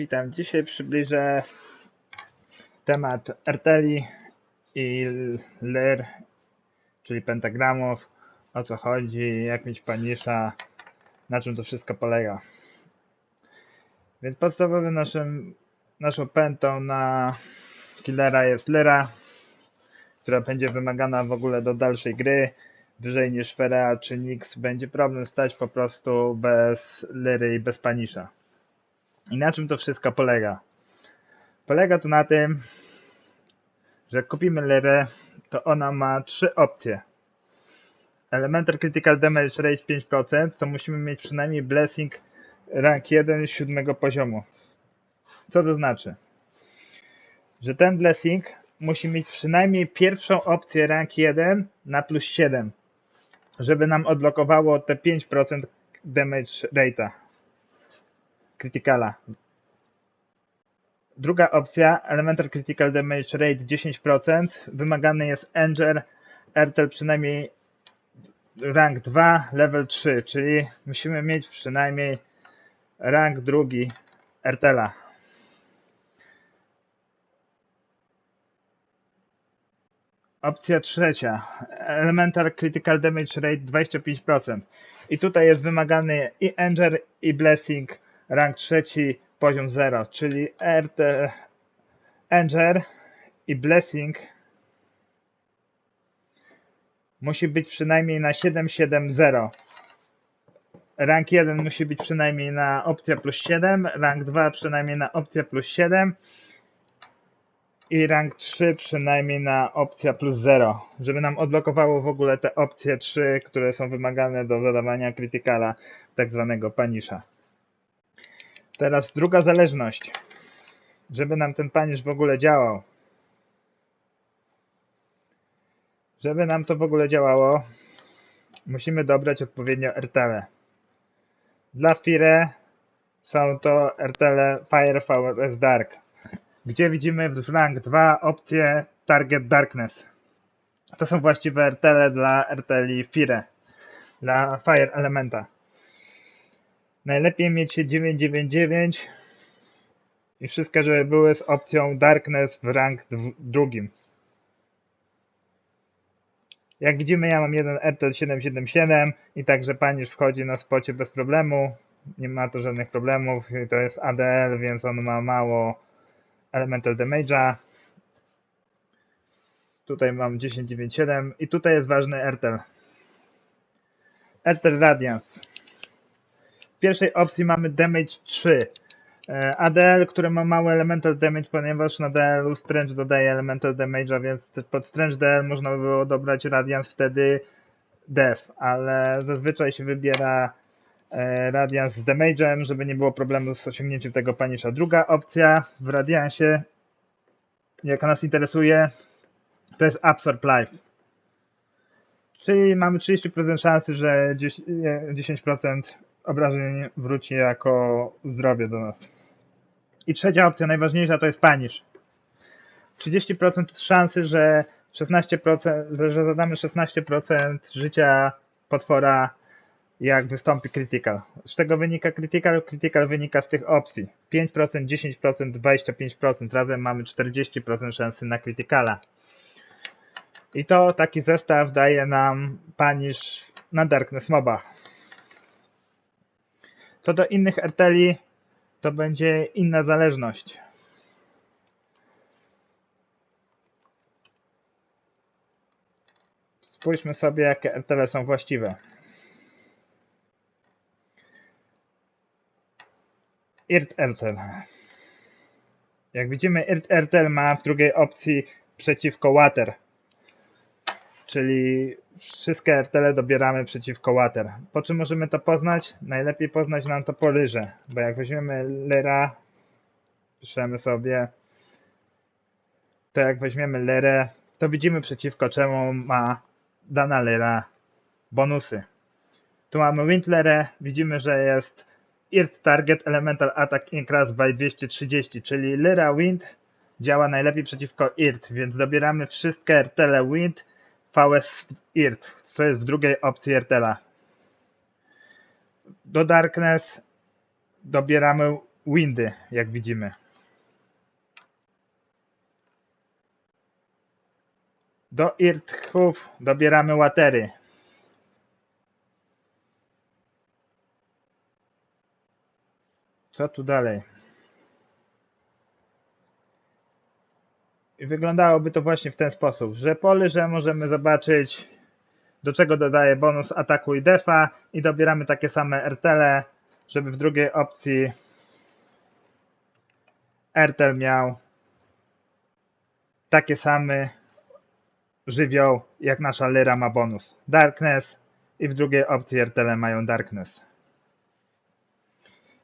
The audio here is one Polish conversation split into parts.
witam. Dzisiaj przybliżę temat RTL i LYR, czyli pentagramów, o co chodzi, jak mieć panisza, na czym to wszystko polega. Więc podstawowym naszym, naszą pętą na killera jest lyra, która będzie wymagana w ogóle do dalszej gry. Wyżej niż Ferea czy Nix będzie problem stać po prostu bez lyry i bez panisza. I na czym to wszystko polega? Polega to na tym, że jak kupimy lyrę, to ona ma trzy opcje. Elemental Critical Damage Rate 5%, to musimy mieć przynajmniej Blessing rank 1 7 poziomu. Co to znaczy? Że ten Blessing musi mieć przynajmniej pierwszą opcję rank 1 na plus 7, żeby nam odblokowało te 5% damage rate'a. Criticala. Druga opcja, Elemental Critical Damage Rate 10%. Wymagany jest Anger, RTL przynajmniej rank 2, level 3, czyli musimy mieć przynajmniej rank drugi RTLa. Opcja trzecia, Elemental Critical Damage Rate 25%. I tutaj jest wymagany i Anger, i Blessing rank trzeci, poziom 0, czyli RT Anger i Blessing musi być przynajmniej na 770. Rank 1 musi być przynajmniej na opcja plus 7, rank 2 przynajmniej na opcja plus 7 i rank 3 przynajmniej na opcja plus 0, żeby nam odblokowało w ogóle te opcje 3, które są wymagane do zadawania krytykala, tak zwanego panisza. Teraz druga zależność. Żeby nam ten panisz w ogóle działał. Żeby nam to w ogóle działało, musimy dobrać odpowiednio RTL. Dla Fire są to RTL Fire VS Dark, gdzie widzimy w rank 2 opcję Target Darkness. To są właściwe RTL dla RTL Fire, dla Fire Elementa. Najlepiej mieć 999 i wszystkie, żeby były z opcją Darkness w rank drugim. Jak widzimy, ja mam jeden RTL 777 i także panisz wchodzi na spocie bez problemu. Nie ma to żadnych problemów. To jest ADL, więc on ma mało elemental damage'a. Tutaj mam 1097 i tutaj jest ważny RTL. RTL Radiance. Pierwszej opcji mamy damage 3. E, ADL, które ma mały elemental damage, ponieważ na DL-u Strange dodaje elemental damage'a, więc pod Strange DL można by było dobrać Radiance wtedy Def, ale zazwyczaj się wybiera e, Radiance z damage'em, żeby nie było problemu z osiągnięciem tego panisza. Druga opcja w Radiancie, jaka nas interesuje, to jest Absorb Life. Czyli mamy 30% szansy, że 10 nie, 10% obrażeń wróci jako zdrowie do nas. I trzecia opcja, najważniejsza, to jest panisz. 30% szansy, że 16%, że zadamy 16% życia potwora, jak wystąpi critical. Z czego wynika critical? Critical wynika z tych opcji. 5%, 10%, 25%. Razem mamy 40% szansy na criticala. I to taki zestaw daje nam panisz na Darkness Moba. Co do innych RTL, to będzie inna zależność. Spójrzmy sobie, jakie RTL są właściwe. IRT RTL. Jak widzimy, IRT RTL ma w drugiej opcji przeciwko Water. Czyli wszystkie RTL dobieramy przeciwko Water. Po czym możemy to poznać? Najlepiej poznać nam to po lyrze, bo jak weźmiemy lyra, piszemy sobie, to jak weźmiemy lyrę, to widzimy przeciwko czemu ma dana lyra bonusy. Tu mamy Windlerę, widzimy, że jest IRT Target Elemental Attack Increase by 230, czyli lyra Wind działa najlepiej przeciwko IRT, więc dobieramy wszystkie RTL Wind VS IRT, co jest w drugiej opcji RTL-a. Do Darkness dobieramy windy, jak widzimy. Do irtchów dobieramy łatery. Co tu dalej? Wyglądałoby to właśnie w ten sposób, że pole, że możemy zobaczyć do czego dodaje bonus ataku i defa i dobieramy takie same RTL, żeby w drugiej opcji RTL miał takie same żywioł jak nasza Lyra ma bonus Darkness i w drugiej opcji RTL mają Darkness.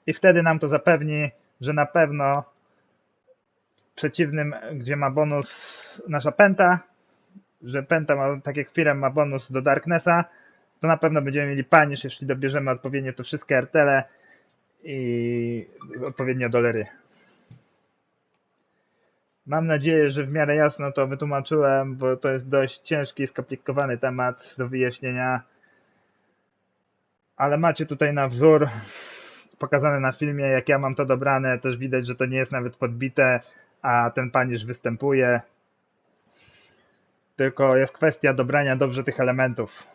I wtedy nam to zapewni, że na pewno przeciwnym, gdzie ma bonus nasza penta, że penta ma, tak jak Firem ma bonus do Darknessa, to na pewno będziemy mieli panisz, jeśli dobierzemy odpowiednio te wszystkie RTL i odpowiednio dolery. Mam nadzieję, że w miarę jasno to wytłumaczyłem, bo to jest dość ciężki i skomplikowany temat do wyjaśnienia. Ale macie tutaj na wzór pokazane na filmie, jak ja mam to dobrane. Też widać, że to nie jest nawet podbite, a ten panisz występuje. Tylko jest kwestia dobrania dobrze tych elementów.